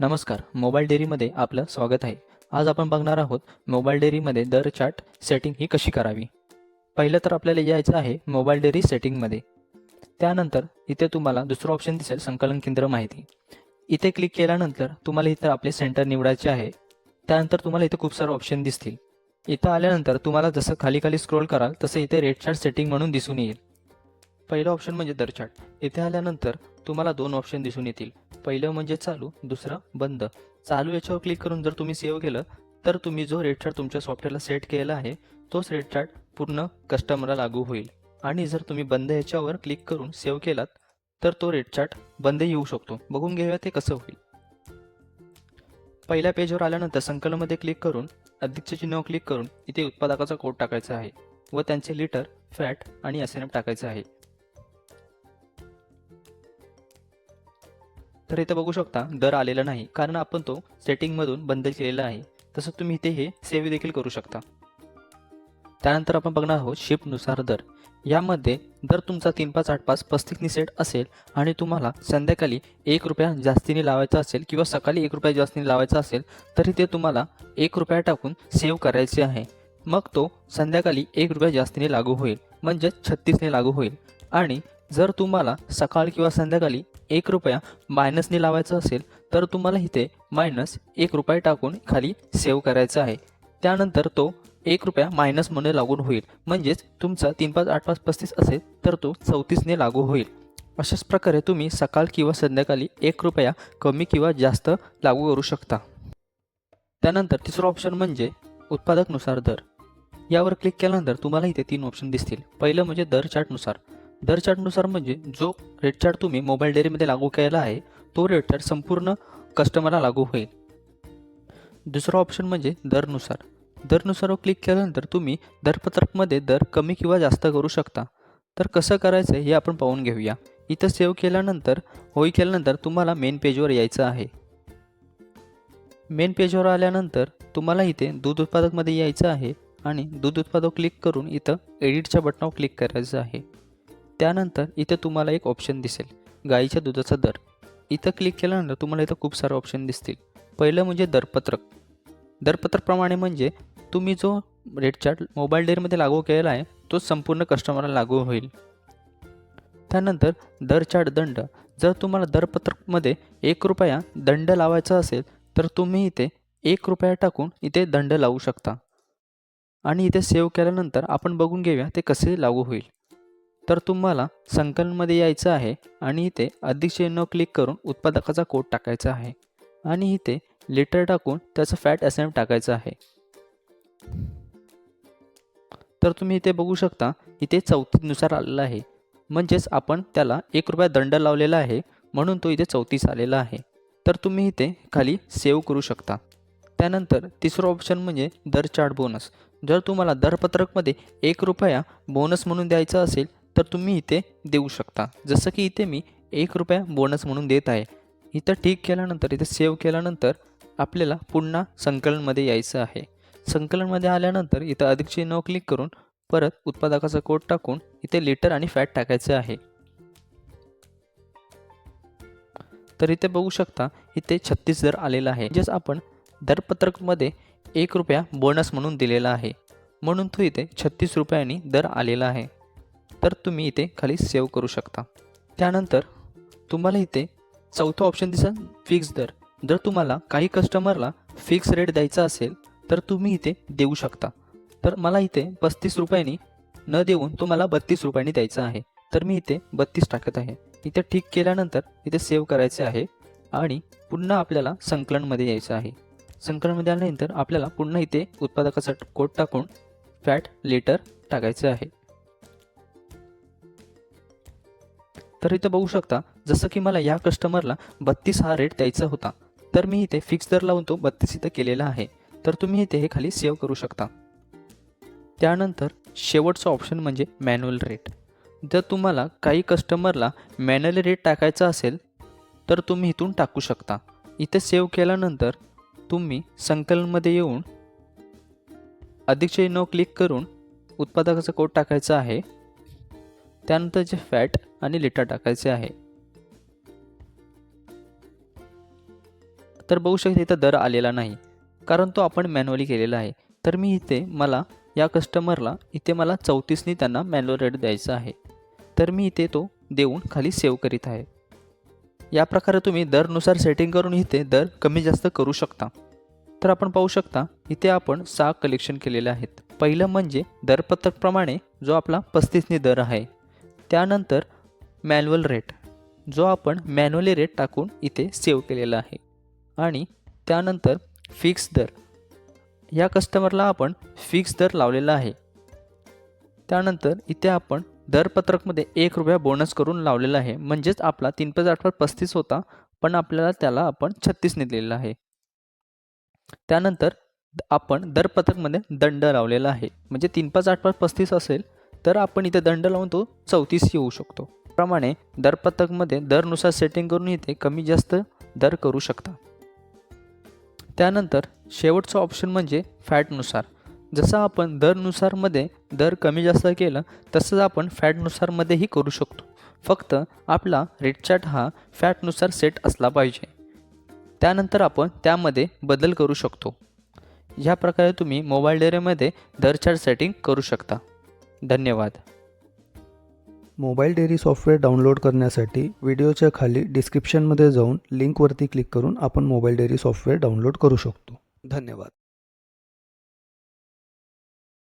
नमस्कार मोबाईल डेअरीमध्ये आपलं स्वागत आहे. आज आपण बघणार आहोत मोबाईल डेअरीमध्ये दर चार्ट सेटिंग ही कशी करावी? पहिलं तर आपल्याला यायचं आहे मोबाईल डेअरी सेटिंगमध्ये. त्यानंतर इथे तुम्हाला दुसरं ऑप्शन दिसेल संकलन केंद्र माहिती. इथे क्लिक केल्यानंतर तुम्हाला इथं आपले सेंटर निवडायचे आहे. त्यानंतर तुम्हाला इथे खूप सारे ऑप्शन दिसतील. इथं आल्यानंतर तुम्हाला जसं खाली खाली स्क्रोल कराल तसं इथे रेड चार्ट सेटिंग म्हणून दिसून येईल. पहिलं ऑप्शन म्हणजे दर चार्ट. इथे आल्यानंतर तुम्हाला दोन ऑप्शन दिसून येतील. पहिलं म्हणजे चालू दुसरं बंद. चालू याच्यावर क्लिक करून जर तुम्ही सेव्ह केलं तर तुम्ही जो रेट चार्ट तुमच्या सॉफ्टवेअरला सेट केला आहे तोच रेट चार्ट पूर्ण कस्टमरला लागू होईल. आणि जर तुम्ही बंद याच्यावर क्लिक करून सेव्ह केलात तर तो रेट चार्ट बंद येऊ शकतो. बघून घेऊया ते कसं होईल. पहिल्या पेजवर आल्यानंतर संकलनमध्ये क्लिक करून अधिकचे चिन्ह क्लिक करून इथे उत्पादकाचा कोड टाकायचा आहे व त्यांचे लिटर फॅट आणि एस टाकायचं आहे. तर इथं बघू शकता दर आलेला नाही कारण आपण तो सेटिंगमधून बंद केलेला आहे. तसं तुम्ही इथे हे सेव्ह देखील करू शकता. त्यानंतर आपण बघणार आहोत शिफ्टनुसार दर. यामध्ये दर तुमचा तीन पाच आठ पाच पस्तीसनी सेट असेल आणि तुम्हाला संध्याकाळी एक रुपया जास्तीने लावायचा असेल किंवा सकाळी एक रुपया जास्तीने लावायचा असेल तरी ते तुम्हाला एक रुपया टाकून सेव्ह करायचे आहे. मग तो संध्याकाळी एक रुपया जास्तीने लागू होईल म्हणजेच छत्तीसने लागू होईल. आणि जर तुम्हाला सकाळ किंवा संध्याकाळी एक रुपया मायनसने लावायचं असेल तर तुम्हाला इथे मायनस एक रुपये टाकून खाली सेव्ह करायचा आहे. त्यानंतर तो एक रुपया मायनस म्हणून लागून होईल. म्हणजेच तुमचा तीन पाच आठ पाच पस्तीस असेल तर तो चौतीसने लागू होईल. अशाच प्रकारे तुम्ही सकाळ किंवा संध्याकाळी एक रुपया कमी किंवा जास्त लागू करू शकता. त्यानंतर तिसरं ऑप्शन म्हणजे उत्पादकनुसार दर. यावर क्लिक केल्यानंतर तुम्हाला इथे तीन ऑप्शन दिसतील. पहिलं म्हणजे दर चार्टनुसार दर चार्टनुसार म्हणजे जो रेट चार्ट तुम्ही मोबाईल डेअरीमध्ये लागू केला आहे तो रेट चार्ट संपूर्ण कस्टमरला लागू होईल. दुसरा ऑप्शन म्हणजे दरनुसार. दरनुसार क्लिक केल्यानंतर तुम्ही दरपत्रकमध्ये दर कमी किंवा जास्त करू शकता. तर कसं करायचं हे आपण पाहून घेऊया. इथं सेव्ह केल्यानंतर होई केल्यानंतर तुम्हाला मेन पेजवर यायचं आहे. मेन पेजवर आल्यानंतर तुम्हाला इथे दूध उत्पादकमध्ये यायचं आहे आणि दूध उत्पादक क्लिक करून इथं एडिटच्या बटनावर क्लिक करायचं आहे. त्यानंतर इथं तुम्हाला एक ऑप्शन दिसेल गाईच्या दुधाचा दर. इथं क्लिक केल्यानंतर तुम्हाला इथं खूप सारे ऑप्शन दिसतील. पहिलं म्हणजे दरपत्रक. दरपत्रकप्रमाणे म्हणजे तुम्ही जो रेट चार्ट मोबाईल डेअरमध्ये लागू केलेला आहे तो संपूर्ण कस्टमरला लागू होईल. त्यानंतर दर चार्ट दंड. जर तुम्हाला दरपत्रकमध्ये एक रुपया दंड लावायचा असेल तर तुम्ही इथे एक रुपया टाकून इथे दंड लावू शकता. आणि इथे सेव्ह केल्यानंतर आपण बघून घेऊया ते कसे लागू होईल. तर तुम्हाला संकलनमध्ये यायचं आहे आणि इथे अधिक चिन्ह क्लिक करून उत्पादकाचा कोड टाकायचा आहे. आणि इथे लिटर टाकून त्याचं फॅट एस एम टाकायचं आहे. तर तुम्ही इथे बघू शकता इथे चौतीसनुसार आलेला आहे. म्हणजेच आपण त्याला एक रुपया दंड लावलेला आहे म्हणून तो इथे चौतीस आलेला आहे. तर तुम्ही इथे खाली सेव्ह करू शकता. त्यानंतर तिसरं ऑप्शन म्हणजे दर चार्ट बोनस जर तुम्हाला दरपत्रकमध्ये एक रुपया बोनस म्हणून द्यायचा असेल तर तुम्ही इथे देऊ शकता. जसं की इथे मी एक रुपया बोनस म्हणून देत आहे. इथं ठीक केल्यानंतर इथे सेव्ह केल्यानंतर आपल्याला पुन्हा संकलनमध्ये यायचं आहे. संकलनमध्ये आल्यानंतर इथं अधिक चिन्ह क्लिक करून परत उत्पादकाचा कोड टाकून इथे लिटर आणि फॅट टाकायचं आहे. तर इथे बघू शकता इथे छत्तीस दर आलेला आहे. म्हणजेच आपण दरपत्रकमध्ये एक रुपया बोनस म्हणून दिलेला आहे. म्हणून तो इथे छत्तीस रुपयांनी दर आलेला आहे. तर तुम्ही इथे खाली सेव्ह करू शकता. त्यानंतर तुम्हाला इथे चौथा ऑप्शन दिसेल फिक्स दर. जर तुम्हाला काही कस्टमरला फिक्स रेट द्यायचा असेल तर तुम्ही इथे देऊ शकता. तर मला इथे पस्तीस रुपयांनी न देऊन तुम्हाला बत्तीस रुपयांनी द्यायचं आहे. तर मी इथे बत्तीस टाकत आहे. इथे ठीक केल्यानंतर इथे सेव्ह करायचे आहे आणि पुन्हा आपल्याला संकलनमध्ये यायचं आहे. संकलनमध्ये आल्यानंतर आपल्याला पुन्हा इथे उत्पादकाचा कोड टाकून फॅट लिटर टाकायचं आहे. तर इथं बघू शकता जसं की मला या कस्टमरला बत्तीस हा रेट द्यायचा होता. तर मी इथे फिक्स दर लावून तो बत्तीस इथं केलेला आहे. तर तुम्ही इथे हे खाली सेव्ह करू शकता. त्यानंतर शेवटचं ऑप्शन म्हणजे मॅन्युअल रेट जर तुम्हाला काही कस्टमरला मॅन्युअल रेट टाकायचा असेल तर तुम्ही इथून टाकू शकता. इथे सेव्ह केल्यानंतर तुम्ही संकलनमध्ये येऊन अधिक चिन्ह क्लिक करून उत्पादकाचा कोड टाकायचा आहे. त्यानंतर जे फॅट आणि लिटर टाकायचे आहे. तर बघू शकते इथं दर आलेला नाही. कारण तो आपण मॅन्युअली केलेला आहे. तर मी इथे मला या कस्टमरला इथे मला चौतीसनी त्यांना मॅन्युअल रेट द्यायचा आहे. तर मी इथे तो देऊन खाली सेव्ह करीत आहे. या प्रकारे तुम्ही दरनुसार सेटिंग करून इथे दर कमी जास्त करू शकता. तर आपण पाहू शकता इथे आपण सहा कलेक्शन केलेले आहेत. पहिलं म्हणजे दरपत्रकप्रमाणे जो आपला पस्तीसनी दर आहे. त्यानंतर मॅन्युअल रेट जो आपण मॅन्युअली रेट टाकून इथे सेव्ह केलेला आहे. आणि त्यानंतर फिक्स दर या कस्टमरला आपण फिक्स दर लावलेला आहे. त्यानंतर इथे आपण दरपत्रकमध्ये एक रुपया बोनस करून लावलेला आहे. म्हणजेच आपला तीन पाच आठवर पस्तीस होता पण आपल्याला त्याला आपण छत्तीसने दिलेला आहे. त्यानंतर आपण दरपत्रकमध्ये दंड लावलेला आहे. म्हणजे तीन पाच आठवर पस्तीस असेल तर आपण इथे दंड लावून तो चौतीस येऊ शकतो. प्रमाणे दरपत्रकमध्ये दरनुसार सेटिंग करून इथे कमी जास्त दर करू शकता. त्यानंतर शेवटचं ऑप्शन म्हणजे फॅटनुसार जसं आपण दरनुसारमध्ये दर कमी जास्त केलं तसंच आपण फॅटनुसारमध्येही करू शकतो. फक्त आपला रेट चार्ट हा फॅटनुसार सेट असला पाहिजे. त्यानंतर आपण त्यामध्ये बदल करू शकतो. ह्या प्रकारे तुम्ही मोबाईल डेरेमध्ये दर चार्ट सेटिंग करू शकता. धन्यवाद. मोबाईल डेअरी सॉफ्टवेअर डाउनलोड करण्यासाठी व्हिडिओच्या खाली डिस्क्रिप्शनमध्ये जाऊन लिंकवरती क्लिक करून आपण मोबाईल डेअरी सॉफ्टवेअर डाउनलोड करू शकतो. धन्यवाद.